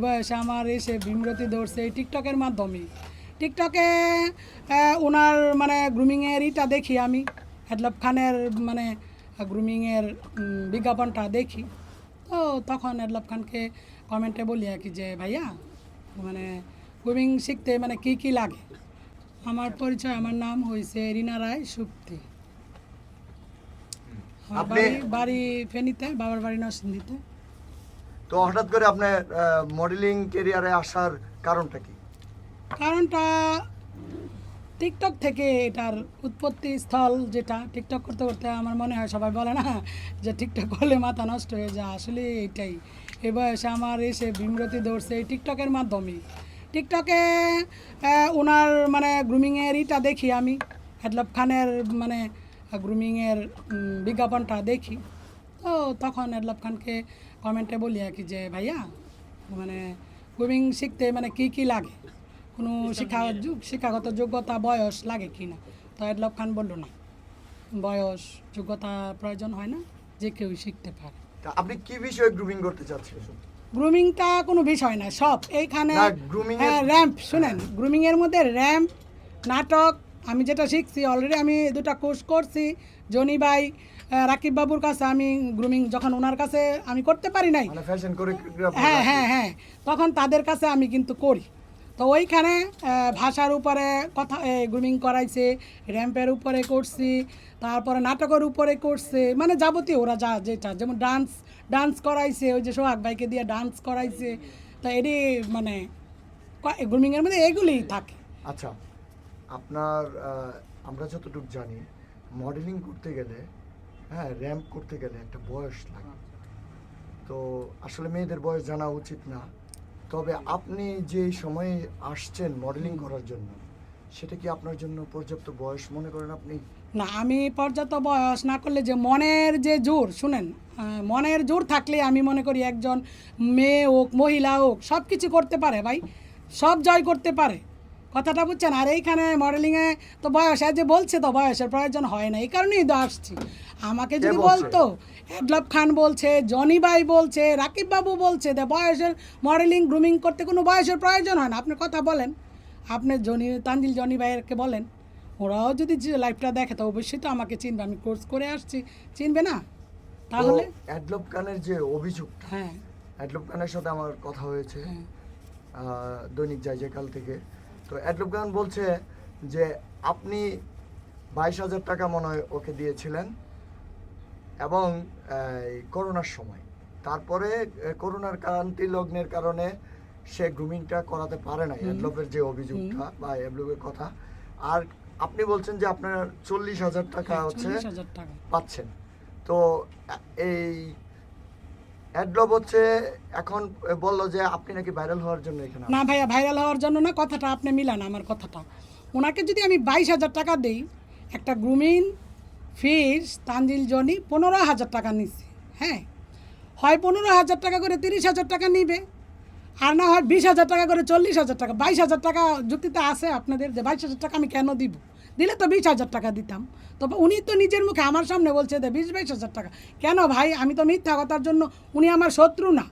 বয়সে আমার এসে বিমরতি ধরছে এই টিকটকের মাধ্যমে। টিকটকে ওনার মানে গ্রুমিংয়ের ইটা দেখি আমি হেডলপ খানের মানে গ্রুমিংয়ের বিজ্ঞাপনটা দেখি। তো তখন হেডলপ খানকে কমেন্টে বলি আর কি যে ভাইয়া মানে গ্রুমিং শিখতে মানে কি কি লাগে? আমার পরিচয় আমার নাম হয়েছে রিনা রায় সুপ্তি। আমার আপনি- বাড়ি বাড়ি ফেনীতে বাবার বাড়ি নরসিংদীতে। তো হঠাৎ করে আপনার মডেলিং কেরিয়ারে আসার কারণটা কি? কারণটা টিকটক থেকে এটার উৎপত্তি স্থল যেটা টিকটক করতে করতে আমার মনে হয় সবাই বলে না, যে টিকটক করলে মাথা নষ্ট হয়ে যায়। আসলে এটাই। এ বয়সে আমার এসে বিমরতি ধরছে এই টিকটকের মাধ্যমে। টিকটকে ওনার মানে গ্রুমিংয়ের ইটা দেখি আমি। হেডলপ খানের মানে গ্রুমিংয়ের বিজ্ঞাপনটা দেখি। তো তখন হেডলপ খানকে কমেন্টে বলি আর কি যে ভাইয়া মানে গ্রুমিং শিখতে মানে কি কি লাগে? কোনো শিক্ষা যুগ- শিক্ষাগত যোগ্যতা বয়স লাগে কি না? তো এডলব খান বলল না বয়স যোগ্যতা প্রয়োজন হয় না যে কেউ শিখতে পারে। তা আপনি কি বিষয়ে গ্রুমিং করতে চাচ্ছিলেন গ্রুমিংটা কোনো বিষয় না সব। এইখানে হ্যাঁ র্যাম্প শুনেন গ্রুমিংয়ের মধ্যে র্যাম্প নাটক আমি যেটা শিখছি অলরেডি আমি দুটা কোর্স করছি। জনি ভাই রাকিব বাবুর কাছে আমি গ্রুমিং যখন ওনার কাছে আমি করতে পারি নাই মানে হ্যাঁ হ্যাঁ হ্যাঁ তখন তাদের কাছে আমি কিন্তু করি। তো ওইখানে ভাষার উপরে কথা গ্রুমিং করাইছে র্যাম্পের উপরে করছি তারপরে নাটকের উপরে করছে মানে যাবতীয় ওরা যা যেটা যেমন ডান্স ডান্স করাইছে ওই যে সোহাগ ভাইকে দিয়ে ডান্স করাইছে। তা এটি মানে গ্রুমিংয়ের মধ্যে এগুলিই থাকে। আচ্ছা। আপনার আমরা যতটুকু জানি মডেলিং করতে গেলে হ্যাঁ র্যাম্প করতে গেলে একটা বয়স লাগে। তো আসলে মেয়েদের বয়স জানা উচিত না। তবে আপনি যে সময়ে আসছেন মডেলিং করার জন্য সেটা কি আপনার জন্য পর্যাপ্ত বয়স মনে করেন আপনি? না আমি পর্যাপ্ত বয়স না করলে যে মনের যে জোর শুনেন মনের জোর থাকলে আমি মনে করি একজন মেয়ে হোক মহিলা হোক সব কিছু করতে পারে ভাই। সব জয় করতে পারে। কথাটা বুঝছেন? আর এইখানে মডেলিংয়ে তো বয়স যে বলছে তো বয়সের প্রয়োজন হয় না এই কারণেই তো আসছি। আমাকে যদি বলতো এডলব খান বলছে জনি ভাই বলছে রাকিব বাবু বলছে যে বয়সের মডেলিং গ্রুমিং করতে কোনো বয়সের প্রয়োজন হয় না। আপনি কথা বলেন। আপনি জনি তানজিল জনি ভাইয়েরকে বলেন। ওরাও যদি লাইফটা দেখে তো অবশ্যই তো আমাকে চিনবে। আমি কোর্স করে আসছি। চিনবে না? তাহলে? অ্যাডলব খানের যে অভিযোগ হ্যাঁ। অ্যাডলব খানের সাথে আমার কথা হয়েছে হ্যাঁ। দৈনিক যায় যে কাল থেকে। তো অ্যাডলব গান বলছে যে আপনি বাইশ হাজার টাকা মনে হয় ওকে দিয়েছিলেন এবং এই, করোনার সময়। তারপরে করোনার ক্রান্তি লগ্নের কারণে সে গ্রুমিংটা করাতে পারে না অ্যাডলবের যে অভিযোগটা বা অ্যাডলবের কথা। আর আপনি বলছেন যে আপনার চল্লিশ হাজার টাকা হচ্ছে হাজার টাকা। পাচ্ছেন। তো এই অ্যাডলব হচ্ছে এখন বলল যে আপনি নাকি ভাইরাল হওয়ার জন্য এখানে না ভাইয়া ভাইরাল হওয়ার জন্য না কথাটা আপনি মিলান আমার কথাটা। ওনাকে যদি আমি বাইশ হাজার টাকা দিই একটা গ্রুমিং ফিস তানজিল জনি পনেরো হাজার টাকা নিচ্ছে হ্যাঁ? হয় পনেরো হাজার টাকা করে তিরিশ হাজার টাকা নিবে। আর না হয় বিশ হাজার টাকা করে চল্লিশ হাজার টাকা। বাইশ হাজার টাকা যুক্তিতে আছে আপনাদের যে বাইশ হাজার টাকা আমি কেন দিব? দিলে তো বিশ হাজার টাকা দিতাম। তবে উনি তো নিজের মুখে আমার সামনে বলছে যে বিশ বাইশ হাজার টাকা। কেন ভাই? আমি তো মিথ্যা কথার জন্য উনি আমার শত্রু না।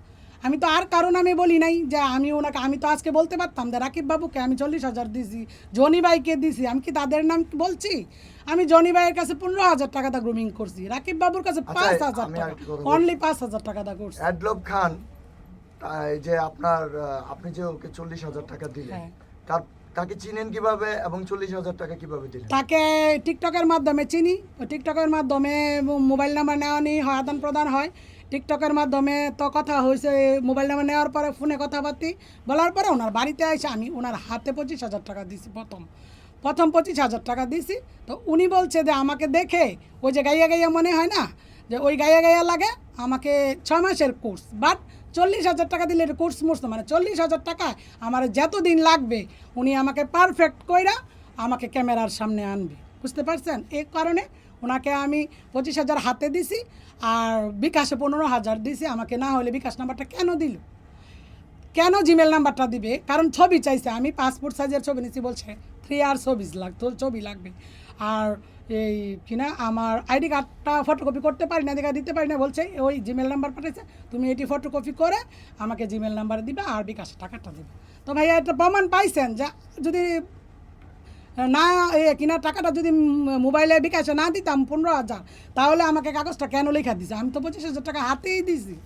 আমি তো আর কারণ আমি বলি নাই যে আমি ওনাকে আমি তো আজকে বলতে পারতাম যে রাকিব বাবুকে আমি চল্লিশ হাজার দিছি জনি ভাইকে দিছি। আমি কি তাদের নাম বলছি? আমি জনি ভাইয়ের কাছে পনেরো হাজার টাকা দা গ্রুমিং করছি। রাকিব বাবুর কাছে আচ্ছা, পাঁচ হাজার টাকা। অনলি পাঁচ হাজার টাকা দা করছি। খান যে আপনার আপনি যে ওকে চল্লিশ হাজার টাকা দিলেন হ্যাঁ। তার তাকে চিনেন কীভাবে এবং চল্লিশ হাজার টাকা কীভাবে দিলেন? তাকে টিকটকের মাধ্যমে চিনি। ও টিকটকের মাধ্যমে মোবাইল নাম্বার নেওয়া নিয়ে হয় আদান প্রদান হয়। টিকটকের মাধ্যমে তো কথা হয়েছে মোবাইল নাম্বার নেওয়ার পরে ফোনে কথাবার্তি বলার পরে ওনার বাড়িতে এসে আমি ওনার হাতে পঁচিশ হাজার টাকা দিছি প্রথম। প্রথম পঁচিশ হাজার টাকা দিছি তো উনি বলছে যে আমাকে দেখে ওই যে গাইয়া গাইয়া মনে হয় না যে ওই গাইয়া গাইয়া লাগে আমাকে ছ মাসের কোর্স। বাট চল্লিশ হাজার টাকা দিলে এটা কোর্স মোর্স মানে চল্লিশ হাজার টাকা আমার যত দিন লাগবে, উনি আমাকে পারফেক্ট কইরা আমাকে ক্যামেরার সামনে আনবে। বুঝতে পারছেন? এই কারণে ওনাকে আমি পঁচিশ হাজার হাতে দিছি আর বিকাশে পনেরো হাজার দিছি। আমাকে না হলে বিকাশ নাম্বারটা কেন দিল? কেন জিমেল নাম্বারটা দিবে? কারণ ছবি চাইছে। আমি পাসপোর্ট সাইজের ছবি নিছি বলছে থ্রি আর ছবি লাগতো ছবি লাগবে। আর এই কিনা আমার আইডি কার্ডটা ফটোকপি করতে পারি না, দেখা দিতে পারি না, বলছে, ওই জিমেল নাম্বার পাঠিয়েছে তুমি এটি ফটোকপি করে আমাকে জিমেল নাম্বারে দিবে আর বিকাশে টাকাটা দিবে। তো ভাইয়া একটা প্রমাণ পাইছেন যে যদি না, এ কিনা টাকাটা যদি মোবাইলে বিকাশে না দিতাম পনেরো হাজার, তাহলে আমাকে কাগজটা কেন লেখা দিছে? আমি তো পঁচিশ হাজার টাকা হাতেই দিছি।